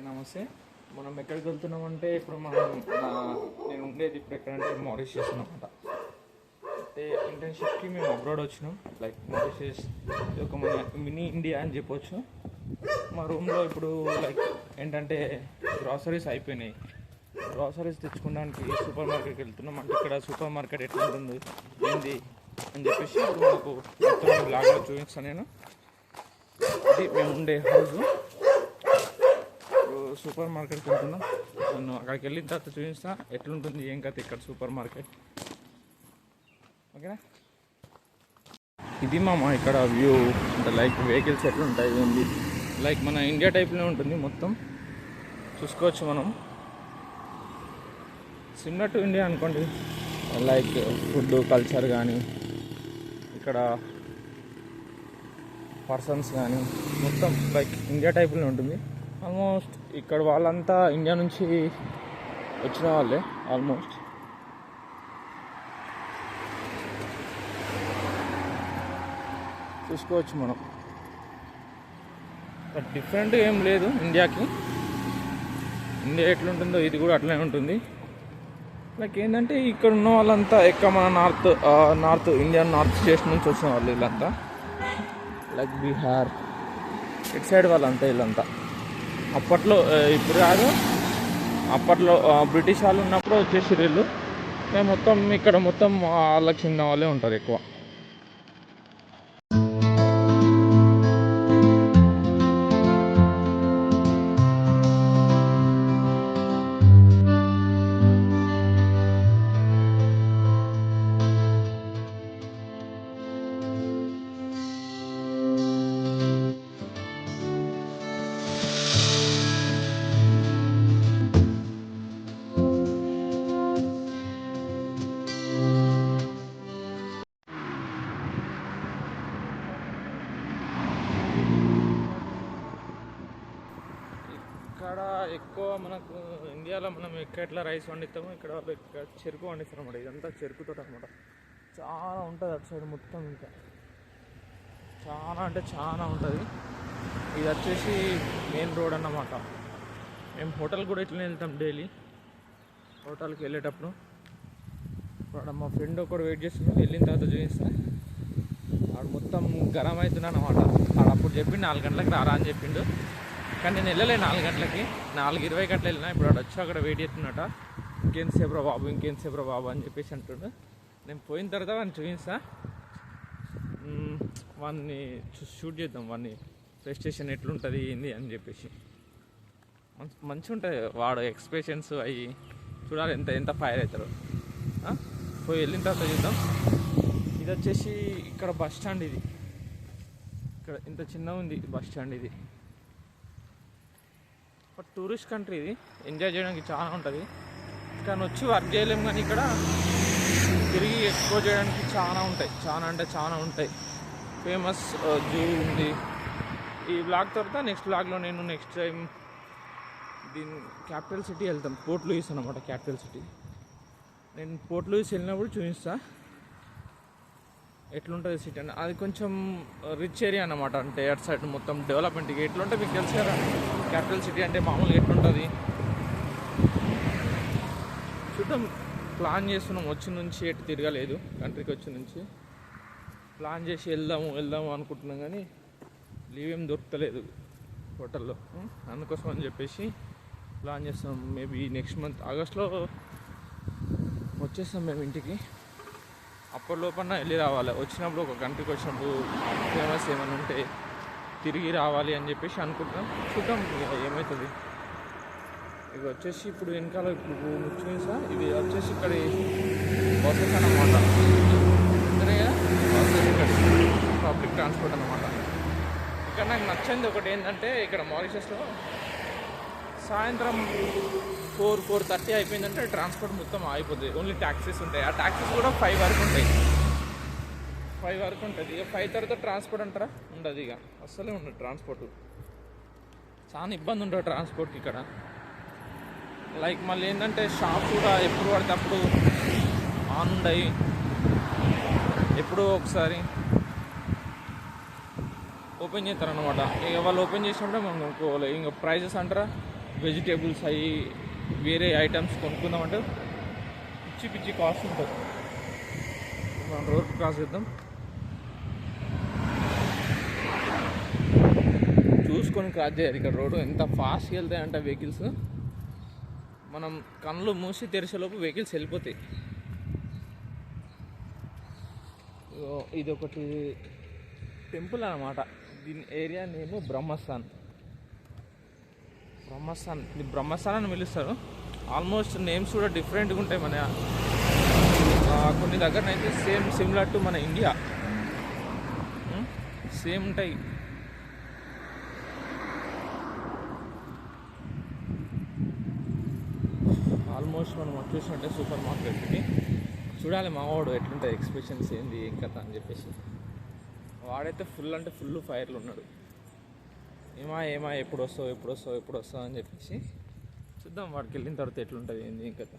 అందరికీ నమస్తే. మనం ఎక్కడికి వెళ్తున్నామంటే ఇప్పుడు మనం నేను ఉండేది ఇప్పుడు ఎక్కడంటే మారిషియస్ అనమాట అంటే ఇంటర్న్షిప్కి మేము అబ్రాడ్ వచ్చినాం. లైక్ మారిషియస్ ఇది ఒక మన మినీ ఇండియా అని చెప్పొచ్చు. మా రూమ్లో ఇప్పుడు లైక్ ఏంటంటే గ్రాసరీస్ అయిపోయినాయి. గ్రాసరీస్ తెచ్చుకోవడానికి సూపర్ మార్కెట్కి వెళ్తున్నాం. అంటే ఇక్కడ సూపర్ మార్కెట్ ఎట్లా ఉంటుంది ఏంది అని చెప్పేసి ఇప్పుడు మాకు మొత్తం లాగా చూపిస్తాను నేను. మేము ఉండే హౌస్ సూపర్ మార్కెట్కి వెళ్తున్నాం. నన్ను అక్కడికి వెళ్ళిన తర్వాత చూపిస్తా. ఎట్లుంటుంది ఏం కథ ఇక్కడ సూపర్ మార్కెట్ ఓకేనా? ఇది మామ ఇక్కడ వ్యూ. అంటే లైక్ వెహికల్స్ ఎట్లుంటాయి ఏంటి లైక్ మన ఇండియా టైప్లో ఉంటుంది మొత్తం. చూసుకోవచ్చు మనం. సిమిలర్ టు ఇండియా అనుకోండి. లైక్ ఫుడ్ కల్చర్ కానీ ఇక్కడ పర్సన్స్ కానీ మొత్తం లైక్ ఇండియా టైప్లో ఉంటుంది. ఆల్మోస్ట్ ఇక్కడ వాళ్ళంతా ఇండియా నుంచి వచ్చిన వాళ్ళే ఆల్మోస్ట్ చూసుకోవచ్చు మనం. డిఫరెంట్ ఏం లేదు ఇండియాకి. ఇండియా ఎట్లుంటుందో ఇది కూడా అట్లనే ఉంటుంది. లైక్ ఏంటంటే ఇక్కడ ఉన్న వాళ్ళంతా ఎక్కువ మన north north Indian north state నుంచి వచ్చిన వాళ్ళు వీళ్ళంతా. లైక్ బీహార్ ఇటు సైడ్ వాళ్ళంతా వీళ్ళంతా. అప్పట్లో ఇప్పుడు కాదు. అప్పట్లో బ్రిటిష్ వాళ్ళు ఉన్నప్పుడు వచ్చేసి వీళ్ళు. మొత్తం ఇక్కడ మొత్తం వాళ్ళకి చిన్న వాళ్ళే ఉంటారు ఎక్కువ. మనకు ఇండియాలో మనం ఎక్కడ ఎట్లా రైస్ వండిస్తామో ఇక్కడ వాళ్ళు ఇక్కడ చెరుకు వండిస్తారు అనమాట ఇదంతా చెరుకుతో అనమాట చాలా ఉంటుంది అటు సైడ్ మొత్తం ఇంకా. చాలా అంటే చాలా ఉంటుంది. ఇది వచ్చేసి మెయిన్ రోడ్ అన్నమాట. మేము హోటల్ కూడా ఇట్లనే వెళ్తాం డైలీ. హోటల్కి వెళ్ళేటప్పుడు. ఇప్పుడు మా ఫ్రెండ్ ఒకడు వెయిట్ చేస్తున్నాడు. వెళ్ళిన తర్వాత చూపిస్తాను ఆడు మొత్తం గరం అవుతున్నాను అనమాట ఆడు అప్పుడు చెప్పిండు నాలుగు గంటలకు రారా అని చెప్పిండు. కానీ నేను వెళ్ళలే నాలుగు గంటలకి. నాలుగు ఇరవై గంటలు వెళ్ళినా ఇప్పుడు అక్కడ వచ్చి అక్కడ వెయిట్ చేస్తున్నట ఇంకేం రా బాబు ఇంకేం రా బాబు అని చెప్పేసి అంటుండు. నేను పోయిన తర్వాత వాడిని చూపిస్తా. వాడిని షూట్ చేద్దాం వాడిని ప్రెస్టేషన్ ఎట్లుంటుంది ఏంది అని చెప్పేసి. మంచి మంచిగా ఉంటుంది వాడు ఎక్స్ప్రెషన్స్ అవి చూడాలి ఎంత ఎంత ఫైర్ అవుతారు పోయి వెళ్ళిన తర్వాత చూద్దాం. ఇది వచ్చేసి ఇక్కడ బస్ స్టాండ్ ఇది. ఇక్కడ ఇంత చిన్న ఉంది బస్ స్టాండ్ ఇది. ఒక టూరిస్ట్ కంట్రీ ఇది. ఎంజాయ్ చేయడానికి చాలా ఉంటుంది. కానీ వచ్చి వర్క్ చేయలేము కానీ ఇక్కడ తిరిగి ఎక్స్ప్లోర్ చేయడానికి చాలా ఉంటాయి. చాలా అంటే చాలా ఉంటాయి. ఫేమస్ uh, జూ ఉంది. ఈ బ్లాగ్ తర్వాత నెక్స్ట్ బ్లాగ్లో నేను నెక్స్ట్ టైం దీని క్యాపిటల్ సిటీ వెళ్తాం. పోర్ట్ లూయిస్ అనమాట క్యాపిటల్ సిటీ నేను పోర్ట్ లూయిస్ వెళ్ళినప్పుడు చూపిస్తా. ఎట్లుంటుంది సిటీ అని. అది కొంచెం రిచ్ ఏరియా అన్నమాట. అంటే అటు సైడ్ మొత్తం డెవలప్మెంట్కి ఎట్లుంటే మీకు తెలుసు కదా. క్యాపిటల్ సిటీ అంటే మామూలుగా ఎట్లుంటుంది? చూద్దాం. ప్లాన్ చేస్తున్నాం. వచ్చి నుంచి ఎటు తిరగలేదు. కంట్రీకి వచ్చి నుంచి. ప్లాన్ చేసి వెళ్దాము వెళ్దాము అనుకుంటున్నాం కానీ లీవ్ ఏం దొరకలేదు హోటల్లో. అందుకోసం అని చెప్పేసి ప్లాన్ చేస్తాం మేబీ నెక్స్ట్ మంత్ ఆగస్ట్లో వచ్చేస్తాం మేము ఇంటికి. అప్పటి లోపల వెళ్ళి రావాలి. వచ్చినప్పుడు ఒక కంట్రీకి వచ్చినప్పుడు ఫేమస్ ఏమైనా ఉంటే తిరిగి రావాలి అని చెప్పేసి అనుకుంటున్నాం. చూద్దాం ఇక ఏమవుతుంది ఇవి వచ్చేసి ఇప్పుడు వెనకాల ఇప్పుడు చూసా ఇవి వచ్చేసి ఇక్కడ బస్సెస్ అన్నమాట. బస్సెస్ ఇక్కడ పబ్లిక్ ట్రాన్స్పోర్ట్ అనమాట ఇక్కడ నాకు నచ్చింది ఒకటి ఏంటంటే ఇక్కడ మారిషస్లో సాయంత్రం ఫోర్ ఫోర్ థర్టీ అయిపోయిందంటే ట్రాన్స్పోర్ట్ మొత్తం అయిపోతుంది ఓన్లీ ట్యాక్సీస్ ఉంటాయి. ఆ ట్యాక్సీస్ కూడా ఫైవ్ వరకు ఉంటాయి. ఫైవ్ వరకు ఉంటుంది. ఇక ఫైవ్ తర్వాత ట్రాన్స్పోర్ట్ అంటారా? ఉండదు ఇక. అస్సలే ఉండదు ట్రాన్స్పోర్ట్ చాలా ఇబ్బంది ఉంటుంది ట్రాన్స్పోర్ట్కి ఇక్కడ. లైక్ మళ్ళీ ఏంటంటే షాప్ కూడా ఎప్పుడు పడితే అప్పుడు ఆన్ ఉండయి. ఎప్పుడో ఒకసారి ఓపెన్ చేస్తారు అనమాట ఇక వాళ్ళు ఓపెన్ చేసినప్పుడే మనం కొనుక్కోవాలి. ఇంకా ప్రైజెస్ అంటారా? వెజిటేబుల్స్ అవి వేరే ఐటమ్స్ కొనుక్కుందామంటే పిచ్చి పిచ్చి కాస్ట్ ఉంటుంది. మనం రోడ్ క్రాస్ చేద్దాం. చూసుకొని క్రాస్ చేయాలి. ఇక్కడ రోడ్డు ఎంత ఫాస్ట్గా వెళ్తాయంటే వెహికల్స్ మనం కళ్ళు మూసి తెరిచేలోపు వెహికల్స్ వెళ్ళిపోతాయి. ఇది ఒకటి టెంపుల్ అనమాట దీని ఏరియా నేమ్ బ్రహ్మస్థాన్ బ్రహ్మస్థాన్ ఇది బ్రహ్మస్థాన్ అని పిలుస్తారు. ఆల్మోస్ట్ నేమ్స్ కూడా డిఫరెంట్గా ఉంటాయి మన కొన్ని కొన్ని దగ్గరనైతే సేమ్ సిమిలర్ టు మన ఇండియా సేమ్ hmm? ఉంటాయి. ఆల్మోస్ట్ మనం చూసినట్టే సూపర్ మార్కెట్కి చూడాలి మావాడు ఎట్లుంటాయి ఎక్స్ప్రెషన్స్ ఏంది ఏం కథ అని చెప్పేసి. వాడైతే ఫుల్ అంటే ఫుల్ ఫైర్లు ఉన్నాడు. ఏమా ఏమా ఎప్పుడు వస్తావు ఎప్పుడు వస్తావు ఎప్పుడు వస్తావు అని చెప్పేసి. చూద్దాం వాడికి వెళ్ళిన తర్వాత ఎట్లుంటుంది ఏంది ఏం కథ.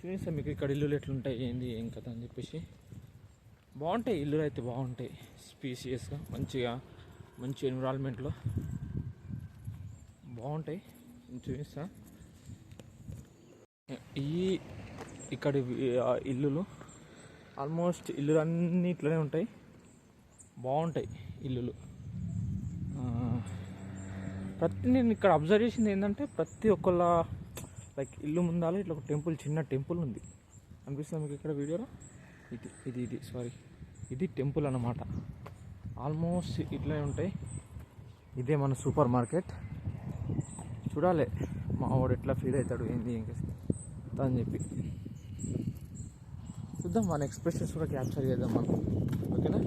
చూపిస్తాం మీకు ఇక్కడ ఇల్లులు ఎట్లుంటాయి ఏంది ఏం కథ అని చెప్పేసి. బాగుంటాయి ఇల్లులు అయితే బాగుంటాయి స్పీసియస్గా మంచిగా మంచి ఎన్విరాన్మెంట్లో బాగుంటాయి. చూపిస్తాను ఈ ఇక్కడ ఇల్లులు ఆల్మోస్ట్ ఇల్లులు అన్నీ ఇట్లనే ఉంటాయి. బాగుంటాయి ఇల్లులు. ప్రతి నేను ఇక్కడ అబ్జర్వ్ చేసింది ఏంటంటే ప్రతి ఒక్కళ్ళ లైక్ ఇల్లు ముందాల ఇట్లా ఒక టెంపుల్ చిన్న టెంపుల్ ఉంది. అనిపిస్తుంది మీకు ఇక్కడ వీడియోలో? ఇది ఇది ఇది సారీ ఇది టెంపుల్ అన్నమాట. ఆల్మోస్ట్ ఇట్లనే ఉంటాయి. ఇదే మన సూపర్ మార్కెట్. చూడాలి మా వాడు ఎట్లా ఫీల్ అవుతాడు ఏంది ఇంకా అంతా అని చెప్పి. చూద్దాం మన ఎక్స్ప్రెషన్స్ కూడా క్యాప్చర్ చేద్దాం మనం. ఓకేనా?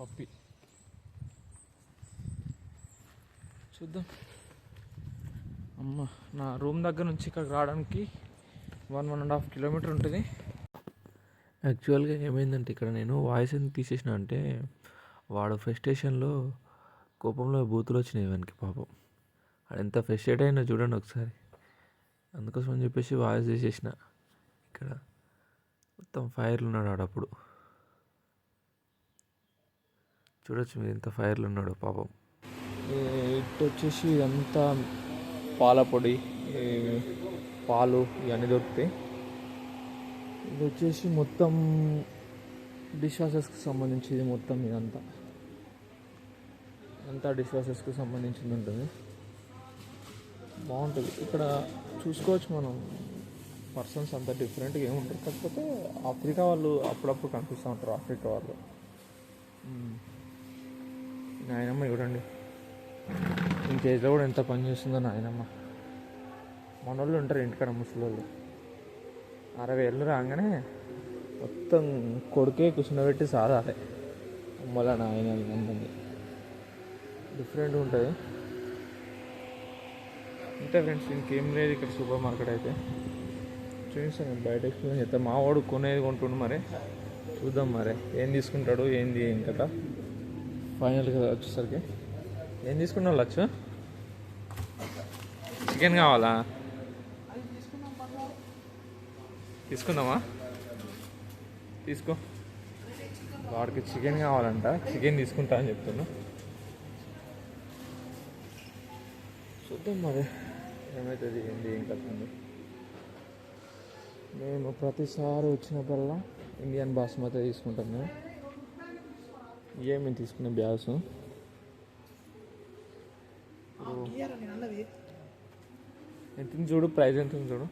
పప్పి. చూద్దాం. అమ్మ నా రూమ్ దగ్గర నుంచి ఇక్కడికి రావడానికి one one and half kilometre ఉంటుంది. యాక్చువల్గా ఏమైందంటే ఇక్కడ నేను వాయిస్ ఎందుకు తీసేసిన అంటే వాడు ఫ్రస్ట్రేషన్లో కోపంలో బూతులు వచ్చినాయి వానికి పాపం. వాడు ఎంత ఫ్రస్ట్రేట్ అయినా చూడండి ఒకసారి. అందుకోసం అని చెప్పేసి వాయిస్ తీసేసిన ఇక్కడ మొత్తం ఫైర్లు ఉన్నాడు ఆడప్పుడు చూడొచ్చు మీరు ఇంత ఫైర్లు ఉన్నాడు పాపం. ఇటు వచ్చేసి ఇదంతా పాల పొడి పాలు ఇవన్నీ దొరుకుతాయి. ఇది వచ్చేసి మొత్తం డిష్ వాషెస్కి సంబంధించింది మొత్తం ఇదంతా. అంతా డిష్ వాషెస్కి సంబంధించింది ఉంటుంది. బాగుంటుంది. ఇక్కడ చూసుకోవచ్చు మనం. పర్సన్స్ అంత డిఫరెంట్గా ఏముంటారు కాకపోతే ఆఫ్రికా వాళ్ళు అప్పుడప్పుడు కనిపిస్తూ ఉంటారు ఆఫ్రికా వాళ్ళు. నాయనమ్మ చూడండి ఇంకేజ్లో కూడా ఎంత పని చేస్తుందో నాయనమ్మ. మన వాళ్ళు ఉంటారు ఇంటికాడ ముసలోళ్ళు. అరవై ఏళ్ళు రాగానే మొత్తం కొడుకే కూర్చుండబెట్టి సాధాలి అమ్మల నాయన అందరినీ డిఫరెంట్ ఉంటుంది. అంతే ఫ్రెండ్స్ ఇంకేం లేదు ఇక్కడ సూపర్ మార్కెట్ అయితే. చూపిస్తాను నేను బయట ఎక్స్ప్లెయిన్ చేస్తాను మా వాడు కొనేది కొంటుండు మరి. చూద్దాం మరి. ఏం తీసుకుంటాడు ఏంది ఏం కదా ఫైనల్గా వచ్చేసరికి. ఏం తీసుకున్నావు లచ్చు? చికెన్ కావాలా? తీసుకుందామా? తీసుకో. వాడికి చికెన్ కావాలంట. చికెన్ తీసుకుంటా అని చెప్తున్నా. చూద్దాం మరి. ఏమవుతుంది ఏంది? ఏం కథండి మేము ప్రతిసారి వచ్చినప్పుడల్లా ఇండియన్ బాస్మతి తీసుకుంటాం మేము. ఇవే మేము తీసుకునే బ్యాగ్స్. ఎంత చూడు? ప్రైస్ ఎంత చూడు?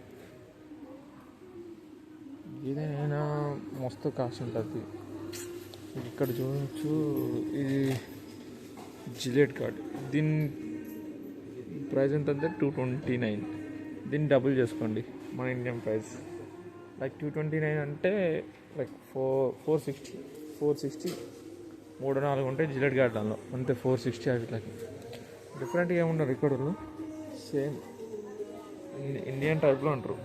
ఏదైనా మస్తు కాస్ట్ ఉంటుంది. ఇక్కడ చూడవచ్చు ఇది జిలెట్ కార్డ్. దీని ప్రైస్ ఎంత అంటే టూ ట్వంటీ నైన్. దీన్ని డబుల్ చేసుకోండి మన Indian price. Like two twenty nine అంటే like four four sixty four sixty మూడు నాలుగు ఉంటాయి జిలెట్ గార్డెన్లో. అంతే ఫోర్ సిక్స్టీ అట్లకి డిఫరెంట్గా ఏముండరు రికార్డులు సేమ్. ఇండియన్ టైప్లో ఉంటారు.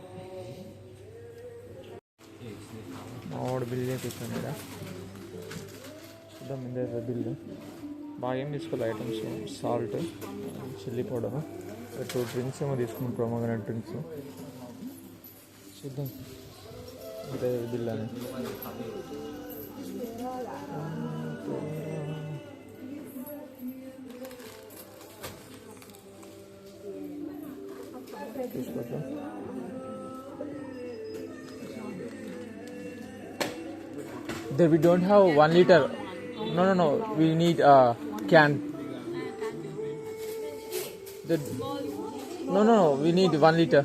మావాడు బిల్ చేపించాను ఇక్కడ. చూద్దాం ఇందే బిల్లు. బాగా ఏం తీసుకోవాలి items salt chilli powder two drinks ఏమో తీసుకున్నాం ప్రోమోగ్రానైట్ డ్రింక్స్ చూద్దాం. ఇదే బిల్ అని. తీసుకొద్దాం. There we don't have one liter. No, no, no. We need a can. The, no, no, no. We need one liter.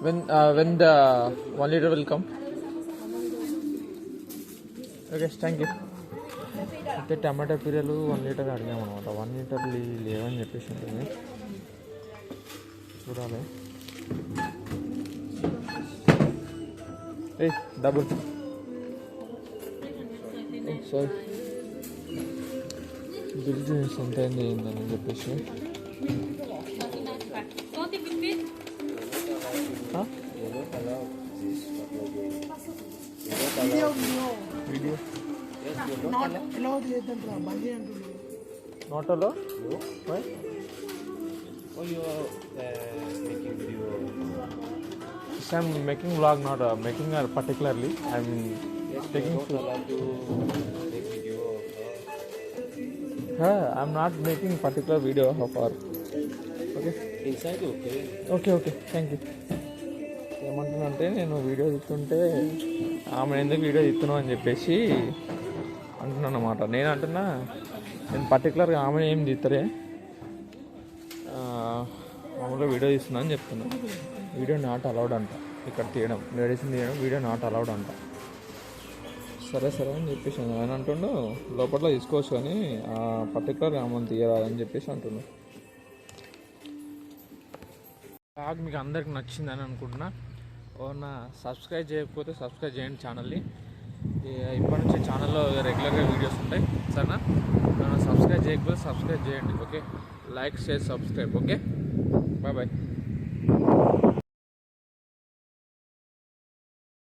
When uh, when the one liter will come? Okay thank you అయితే టమాటా పీరలు one litre అడిగాము అనమాట one litre లేవని చెప్పేసి ఉంటుంది చూడాలి ఏ double sorry Building something in another person. Huh? Video, video. Video? Not allowed, Not allowed? No. Why? Oh, you are uh, making video. I'm making vlog, not uh, making uh, particularly. I'm yes, taking. Not allowed to Making particular video of our. Okay. inside, okay. Okay okay thank you ఏమంటున్నానంటే నేను video తీస్తుంటే ఆమె ఎందుకు video తీస్తున్నావు అని చెప్పేసి అంటున్నాను అనమాట నేను అంటున్నా నేను పర్టికులర్గా ఆమె ఏం తీస్తారే మామూలుగా వీడియో తీస్తున్నా అని చెప్తున్నా. వీడియో నాట్ అలౌడ్ అంట. ఇక్కడ తీయడం లేడీస్ని తీయడం వీడియో నాట్ అలౌడ్ అంట. సరే సరే అని చెప్పేసి ఆయన అంటుండు లోపల తీసుకోవచ్చు కానీ పర్టికులర్ ఆమెను తీయరాదని చెప్పేసి అంటుండు. బ్యాగ్ మీకు అందరికి నచ్చిందని అనుకుంటున్నా. ఓనా సబ్స్క్రైబ్ చేయకపోతే సబ్స్క్రైబ్ చేయండి ఛానల్ని. ఇప్పటి నుంచి ఛానల్లో రెగ్యులర్గా వీడియోస్ ఉంటాయి సరేనా? సబ్స్క్రైబ్ చేయకపోతే సబ్స్క్రైబ్ చేయండి okay? Like share subscribe okay? Bye bye.